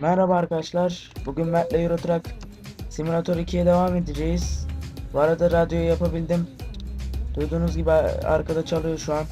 Merhaba arkadaşlar. Bugün Mert'le Euro Truck Simulator 2'ye devam edeceğiz. Bu arada radyoyu yapabildim. Duyduğunuz gibi arkada çalıyor şu an.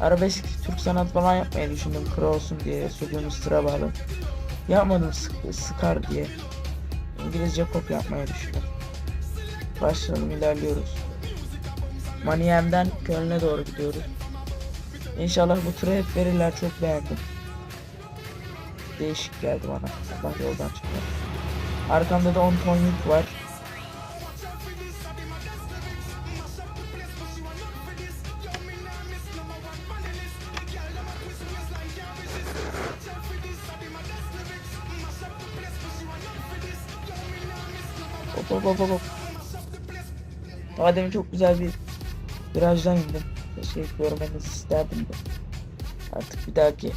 Arabesk Türk sanat falan yapmayı düşündüm. Kro olsun diye stüdyonun sıra bağlı. Yapmadım sık- sıkar diye. İngilizce pop yapmayı düşündüm. Başlayalım ilerliyoruz. Maniyem'den Köln'e doğru gidiyoruz. İnşallah bu turu hep verirler çok beğendim. Değişik geldi bana. Allah yoldan çıkıyor. Arkamda da 10 ton var. Hop hop hop hop. Daha demin çok güzel bir virajdan indim. Keşke görmenizi isterdim de. Artık bir dahaki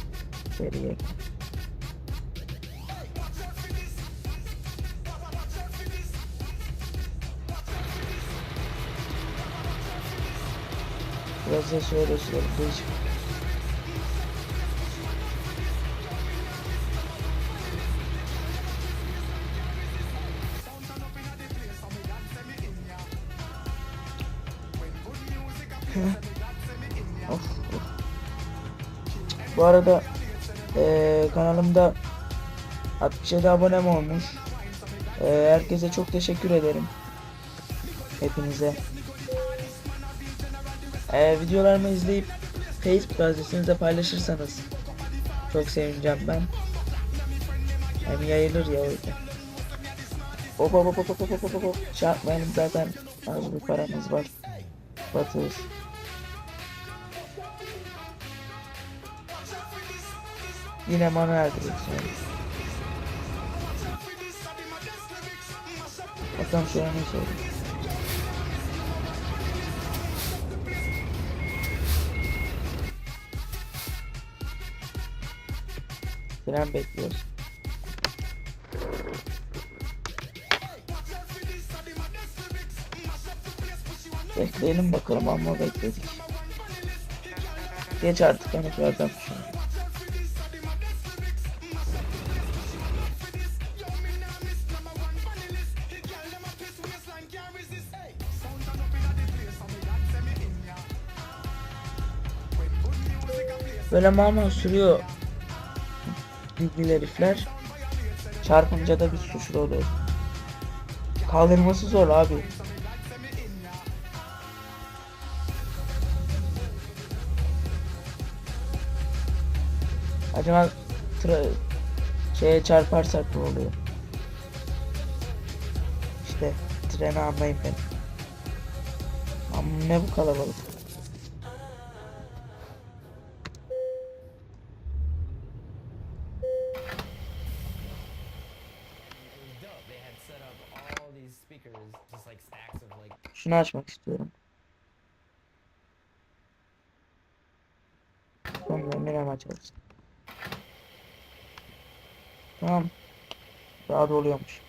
seriye. Biraz da şöyle şöyle değişik. Of, of. Bu arada eee, kanalımda 67 abonem olmuş. Eee, herkese çok teşekkür ederim. Hepinize. Eee, videolarımı izleyip Facebook adresinizde paylaşırsanız çok sevineceğim ben. Hem yayılır ya yüzden. Hop hop hop hop hop hop hop hop. Çarpmayalım zaten az bir paramız var. Batırız. Yine manuel direksiyon. Bakalım şu an ne söyleyeyim. Tren bekliyoruz. Bekleyelim bakalım ama bekledik. Geç artık gördüm şu. Böyle mama sürüyor bilgili herifler. Çarpınca da bir suçlu oluyor. Kaldırması zor abi. Acaba tra şeye çarparsak ne oluyor? İşte treni anlayın beni. Ama ne bu kalabalık? Şunu açmak istiyorum. Sonra nereye açarız? Tamam. Daha da.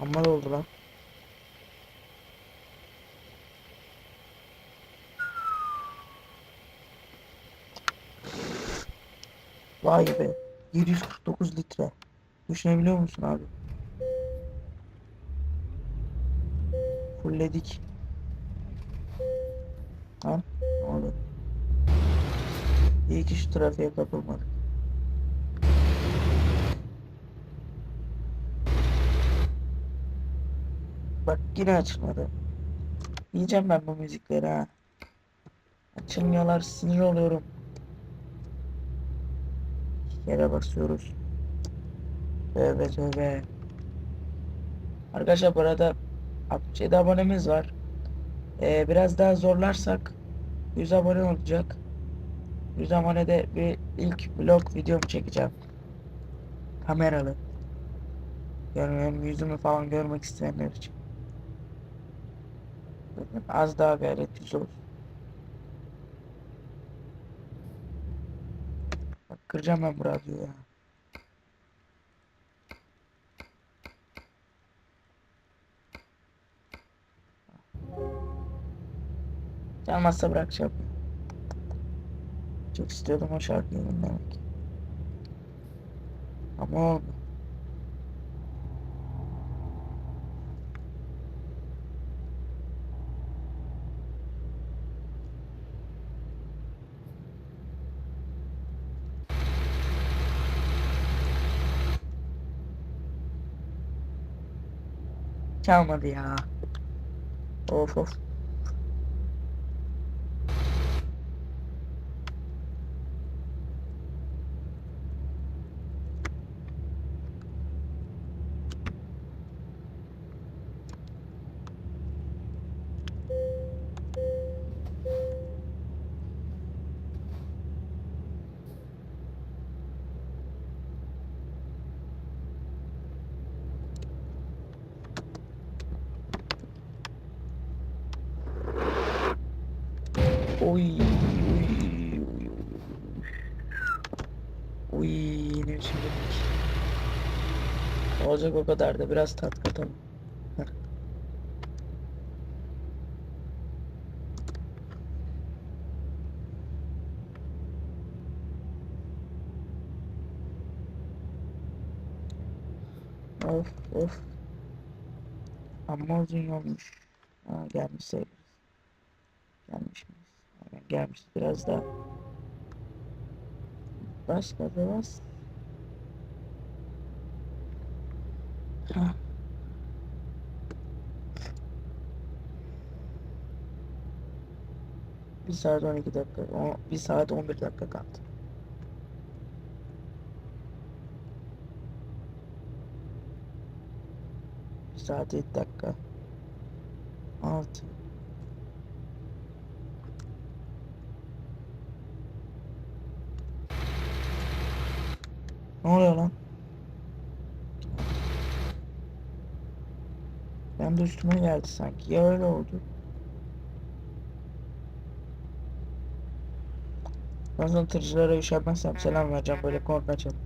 Amma oldu lan. Vay be. 749 litre. Düşünebiliyor musun abi? Fullledik. Ha? Ne oldu? İyi ki şu trafiğe kapılmadık. Bak yine açılmadı. Yiyeceğim ben bu müzikleri ha. Açılmıyorlar sinir oluyorum. Yere basıyoruz. Tövbe tövbe. Arkadaşlar bu arada 67 abonemiz var. Ee, biraz daha zorlarsak 100 abone olacak. 100 abonede bir ilk vlog videomu çekeceğim. Kameralı. Benim yüzümü falan görmek isteyenler için. Az daha gayret. Bak kıracağım ben bu radyoyu ya. Çalmazsa bırakacağım. Çok istiyordum o şarkıyı dinlemek. Ama oldu. Çalmadı ya. Of of. Oy, oy, oy, oy, ne biçim yemek. Olacak o kadar da biraz tat katalım. Of of. Amma uzun olmuş. Ha, gelmiş sayılır. Gelmiş miyiz? Gelmiş. Biraz daha. Bas. Ha. Bir saat 12 dakika. O, bir saat 11 dakika kaldı. Bir saat 7 dakika. 6 Ne oluyor lan? Ben de üstüme geldi sanki. Ya öyle oldu. Sana tırcılara üşenmezsem selam vereceğim böyle korna açalım.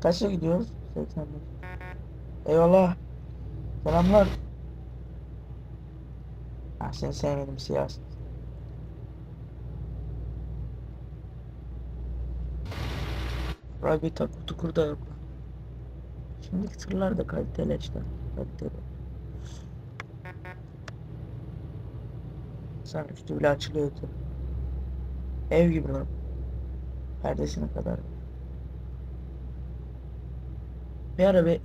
Kaçta gidiyoruz? 85. Eyvallah. Selamlar. Ah seni sevmedim siyaset. Buraya bir takı tukur da yok. Şimdiki tırlar da kaliteli işte. Kaliteli. Sen üstü bile açılıyordu. Ev gibi lan. Perdesine kadar. Bir ara bir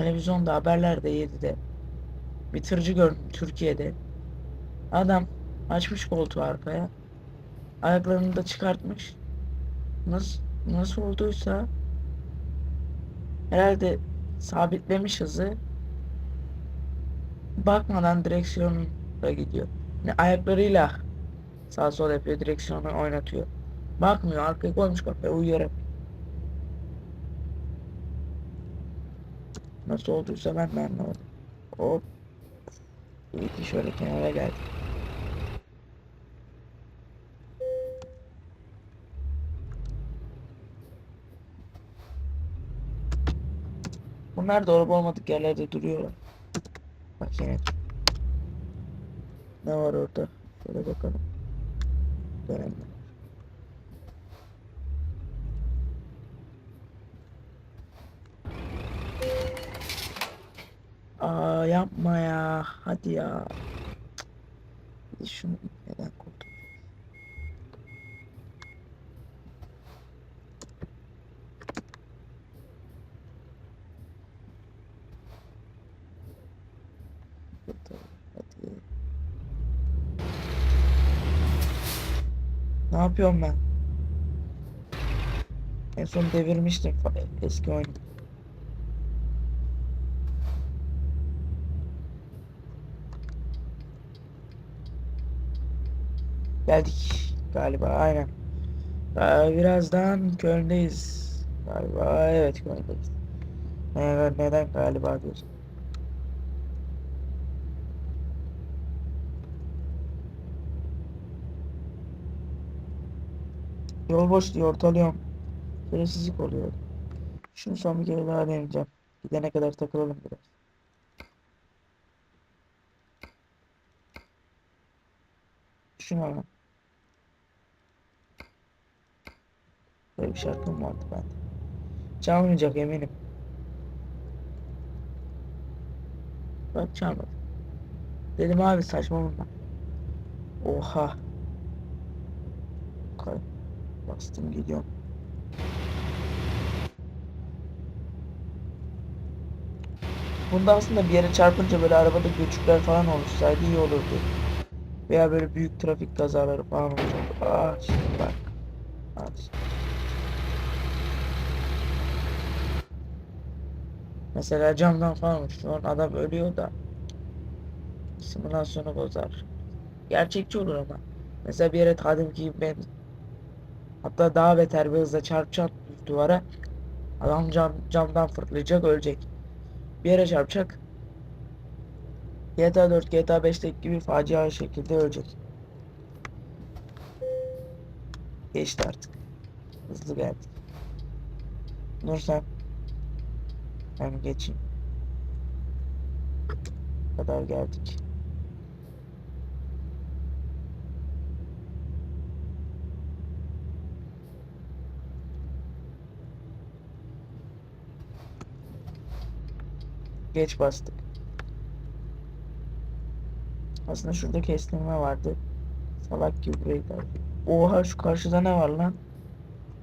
televizyonda haberlerde 7'de bir tırcı gördüm Türkiye'de. Adam açmış koltuğu arkaya. Ayaklarını da çıkartmış. Nasıl nasıl olduysa herhalde sabitlemiş hızı. Bakmadan direksiyonda gidiyor. Yani ayaklarıyla sağ sol yapıyor, direksiyonu oynatıyor. Bakmıyor, arkaya koymuş kafaya uyuyarak. Nasıl olduysa ben de anlamadım. Hop. İyi ki şöyle kenara geldim. Bunlar da olup olmadık yerlerde duruyorlar. Bak yine. Ne var orada? Şöyle bakalım. Dönemler. Yapma ya. Hadi ya. De Şunu neden? Hadi. Ne yapıyorum ben? En son devirmiştim eski oyunu. Geldik galiba aynen. Ee, birazdan Köln'deyiz. Galiba evet Köln'deyiz. Evet, neden galiba diyorsun? Yol boş diye ortalıyorum. Şerefsizlik oluyor. Şunu son bir kere daha deneyeceğim. Gidene kadar takılalım biraz. Şunu alalım. Bir şarkım vardı bende. Çalmayacak eminim. Bak çalmadı. Dedim abi saçmalama. Oha. Kay. Bastım gidiyorum. Bunda aslında bir yere çarpınca böyle arabada göçükler falan oluşsaydı iyi olurdu. Veya böyle büyük trafik kazaları falan olurdu. Aa işte bak. Aa işte. Mesela camdan falan uçtu. Adam ölüyor da simülasyonu bozar. Gerçekçi olur ama. Mesela bir yere tadım ki ben hatta daha beter bir hızla çarpacak duvara adam cam, camdan fırlayacak ölecek. Bir yere çarpacak. GTA 4, GTA 5'teki gibi facia şekilde ölecek. Geçti artık. Hızlı geldik. Sen. Ben geçeyim. Bu kadar geldik. Geç bastık. Aslında şurada kestirme vardı. Salak gibi burayı. Oha şu karşıda ne var lan?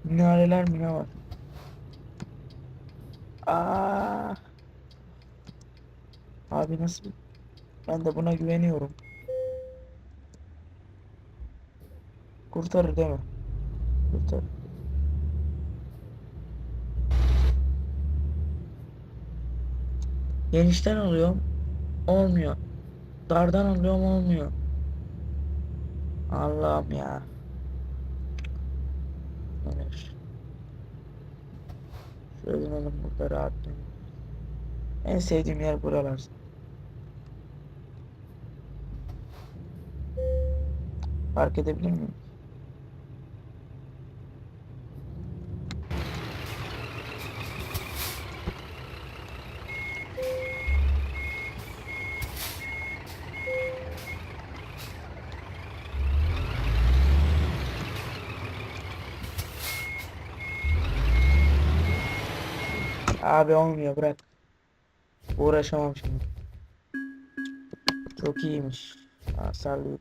Minareler mi ne var? Aa. Abi nasıl? Ben de buna güveniyorum. Kurtarır değil mi? Kurtarır. Genişten alıyorum. Olmuyor. Dardan alıyorum olmuyor. Allah'ım ya. Evet. Dönelim burada rahat dönelim. En sevdiğim yer buralar. Fark edebilir miyim? Abi olmuyor bırak. Uğraşamam şimdi. Çok iyiymiş. Hasarlı.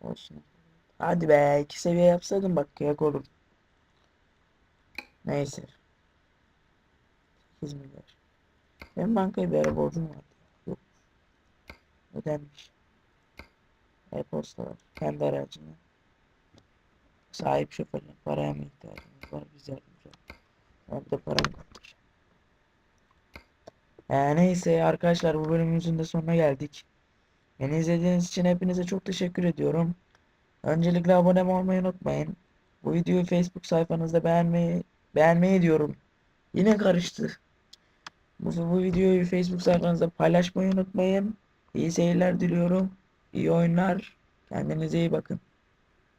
Olsun. Hadi be iki seviye yapsaydım bak kıyak olur. Neyse. 8 milyar. Benim bankaya bir ara borcum vardı. Yok. Ödenmiş. E-posta var. Kendi aracına. Sahip şoförle paraya mı ihtiyacımız var? Biz yardımcı olalım. De param kalmış. Ee, neyse arkadaşlar bu bölümümüzün de sonuna geldik. Beni izlediğiniz için hepinize çok teşekkür ediyorum. Öncelikle abone olmayı unutmayın. Bu videoyu Facebook sayfanızda beğenmeyi beğenmeyi diyorum. Yine karıştı. Bu, bu videoyu Facebook sayfanızda paylaşmayı unutmayın. İyi seyirler diliyorum. İyi oyunlar. Kendinize iyi bakın.